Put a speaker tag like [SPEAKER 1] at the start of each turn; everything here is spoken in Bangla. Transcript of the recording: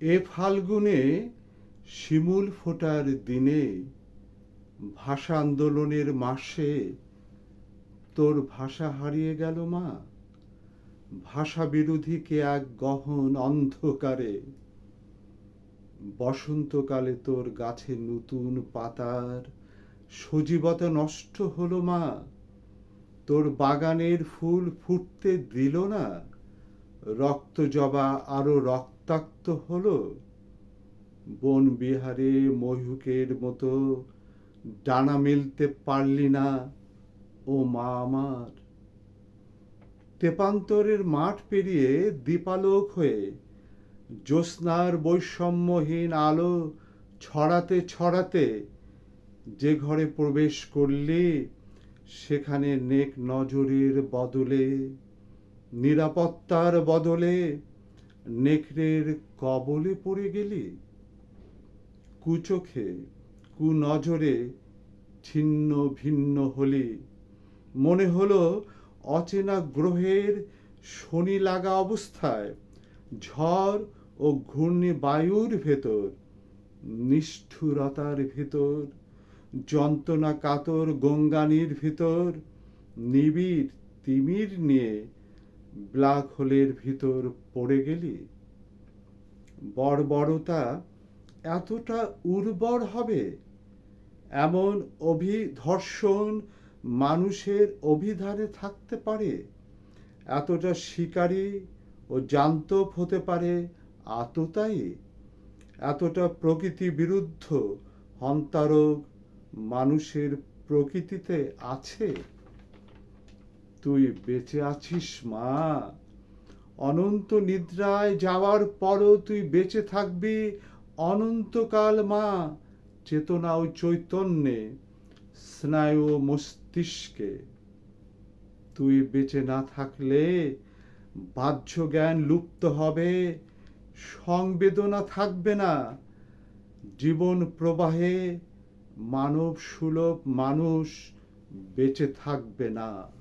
[SPEAKER 1] এ ফাল্গুনে শিমুল ফোটার দিনে ভাষা আন্দোলনের মাসে তোর ভাষা হারিয়ে গেল মা। ভাষা বিরোধীকে এক গহন অন্ধকারে। বসন্তকালে তোর গাছে নতুন পাতার সজীবতা নষ্ট হলো মা। তোর বাগানের ফুল ফুটতে দিল না। রক্ত জবা আরও রক্তাক্ত হলো। বন বিহারে ময়ূকের মতো ডানা মেলতে পারলি না, ও মা আমার। তেপান্তরের মাঠ পেরিয়ে দীপালোক হয়ে জ্যোৎস্নার বৈষম্যহীন আলো ছড়াতে ছড়াতে যে ঘরে প্রবেশ করলি, সেখানে নেক নজরের বদলে, নিরাপত্তার বদলে নেকড়ের কবলে পড়ে গেলি? কুচোখে কুনজরে ছিন্ন ভিন্ন হলি। মনে হলো অচেনা গ্রহের শনি লাগা অবস্থায় ঝড় ও ঘূর্ণি বায়ুর ভেতর, নিষ্ঠুরতার ভেতর যন্ত্রণা কাতর গঙ্গানির ভিতর, নিবিড় তিমির নিয়ে ব্ল্যাক হোলের ভিতর পড়ে গেলি? বর্বরতা এতটা উর্বর হবে? এমন অভিধর্ষণ মানুষের অভিধানে থাকতে পারে? এতটা শিকারী ও জান্তব হতে পারে আততায়ী? এতটা প্রকৃতি বিরুদ্ধ হন্তারক মানুষের প্রকৃতিতে আছে? তুই বেঁচে আছিস, মা। অনন্ত নিদ্রায় যাওয়ার পরও তুই বেঁচে থাকবি অনন্তকাল, মা। চেতনা ও চৈতন্যে, স্নায়ু মস্তিষ্কে। তুই বেঁচে না থাকলে বাহ্য জ্ঞান লুপ্ত হবে, সংবেদনা থাকবে না। জীবন প্রবাহে মানব সুলভ মানুষ বেঁচে থাকবে না।